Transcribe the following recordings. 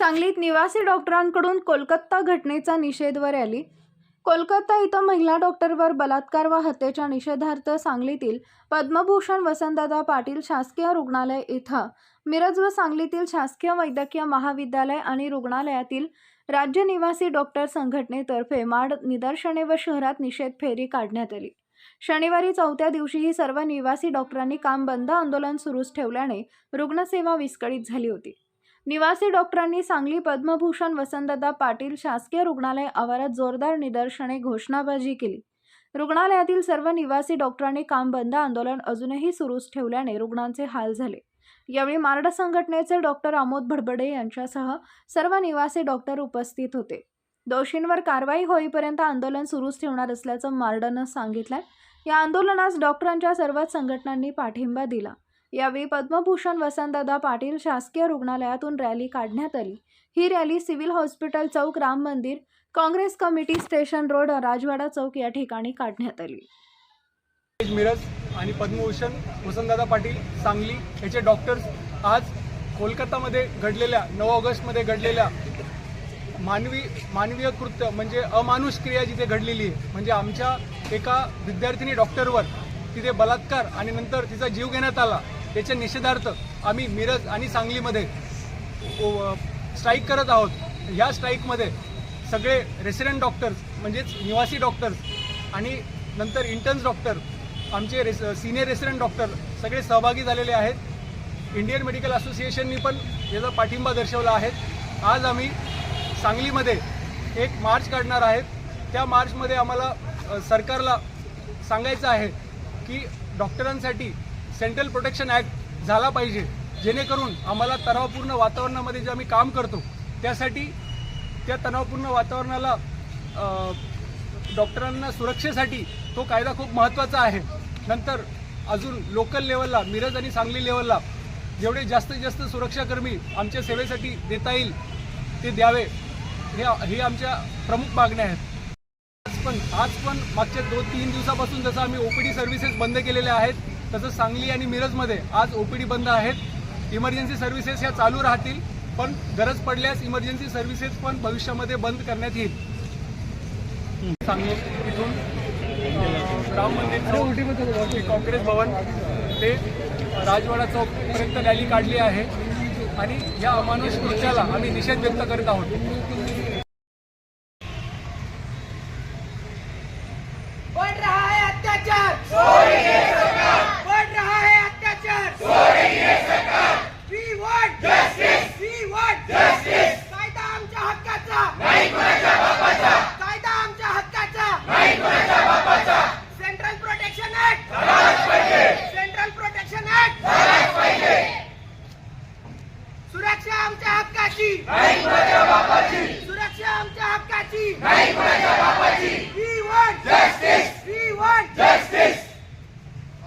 सांगलीत निवासी डॉक्टरांकडून कोलकाता घटनेचा निषेध व रॅली. कोलकाता इथं महिला डॉक्टरवर बलात्कार व हत्येच्या निषेधार्थ सांगलीतील पद्मभूषण वसंतदादा पाटील शासकीय रुग्णालय इथं मिरज व सांगलीतील शासकीय वैद्यकीय महाविद्यालय आणि रुग्णालयातील राज्य निवासी डॉक्टर संघटनेतर्फे माड निदर्शने व शहरात निषेध फेरी काढण्यात आली. शनिवारी चौथ्या दिवशीही सर्व निवासी डॉक्टरांनी काम बंद आंदोलन सुरूच ठेवल्याने रुग्णसेवा विस्कळीत झाली होती. निवासी डॉक्टरांनी सांगली पद्मभूषण वसंतदा पाटील शासकीय रुग्णालय आवारात जोरदार निदर्शने घोषणाबाजी केली. रुग्णालयातील सर्व निवासी डॉक्टरांनी काम बंद आंदोलन अजूनही सुरूच ठेवल्याने रुग्णांचे हाल झाले. यावेळी मार्ड संघटनेचे डॉक्टर आमोद भडबडे यांच्यासह सर्व निवासी डॉक्टर उपस्थित होते. दोषींवर कारवाई होईपर्यंत आंदोलन सुरूच ठेवणार असल्याचं मार्डनं सांगितलंय. या आंदोलनास डॉक्टरांच्या सर्वच संघटनांनी पाठिंबा दिला. यावेळी पद्मभूषण वसंतदादा पाटील शासकीय रुग्णालयातून रॅली काढण्यात आली. ही रॅली सिव्हिल हॉस्पिटल चौक Ram Mandir Congress committee station road राजवाडा चौक या ठिकाणी काढण्यात आली. मिरज आणि पद्मभूषण वसंतदादा पाटील सांगली याचे डॉक्टर्स आज कोलकातामध्ये घडलेल्या नऊ ऑगस्टमध्ये घडलेल्या मानवी मानवीय कृत्य म्हणजे अमानुष क्रिया जिथे घडलेली आहे म्हणजे आमच्या एका विद्यार्थिनी डॉक्टरवर तिथे बलात्कार आणि नंतर तिचा जीव घेण्यात आला त्याच्या निषेधार्थ आम्ही मिरज आणि सांगलीमध्ये स्ट्राईक करत आहोत. ह्या स्ट्राईकमध्ये सगळे रेसिडेंट डॉक्टर्स म्हणजेच निवासी डॉक्टर्स आणि नंतर इंटर्न्स डॉक्टर आमचे रेस सिनियर रेसिडेंट डॉक्टर सगळे सहभागी झालेले आहेत. इंडियन मेडिकल असोसिएशननी पण याचा पाठिंबा दर्शवला आहे. आज आम्ही सांगलीमध्ये एक मार्च काढणार आहेत. त्या मार्चमध्ये आम्हाला सरकारला सांगायचं आहे की डॉक्टरांसाठी सेंट्रल प्रोटेक्शन ॲक्ट झाला पाहिजे जेणेकरून आम्हाला तणावपूर्ण वातावरणामध्ये जे आम्ही काम करतो त्यासाठी त्या तणावपूर्ण वातावरणाला डॉक्टरांना सुरक्षेसाठी तो कायदा खूप महत्त्वाचा आहे. नंतर अजून लोकल लेवलला मिरज आणि सांगली लेवलला जेवढे जास्तीत जास्त सुरक्षाकर्मी आमच्या सेवेसाठी देता येईल ते द्यावे. हे हे आमच्या प्रमुख मागण्या आहेत. आज पण आज पण मागच्या दोन तीन दिवसापासून जसं आम्ही ओपीडी सर्व्हिसेस बंद केलेल्या आहेत तसंच सांगली आणि मिरजमध्ये आज ओपीडी बंद आहेत. इमर्जन्सी सर्व्हिसेस ह्या चालू राहतील पण गरज पडल्यास इमर्जन्सी सर्व्हिसेस पण भविष्यामध्ये बंद करण्यात येईल. सांगली इथून राम मंदिर ते काँग्रेस भवन ते राजवाडा चौकपर्यंत रॅली काढली आहे. आणि या अमानुष कृत्याला आम्ही निषेध व्यक्त करीत आहोत. सुरक्षा आमच्या हक्काची. नाही बापाची. सुरक्षा आमच्या हक्काची. नाही बापाची. We want justice we want justice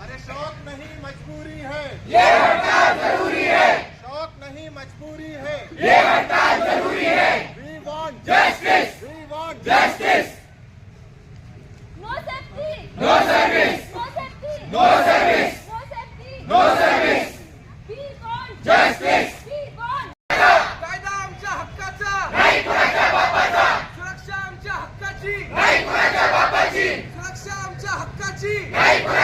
अरे शौक नहीं मजबूरी है। ये हड़ताल ज़रूरी है। शौक नहीं मजबूरी है। ये हड़ताल ज़रूरी है। We want justice we want justice Nai Puranchi!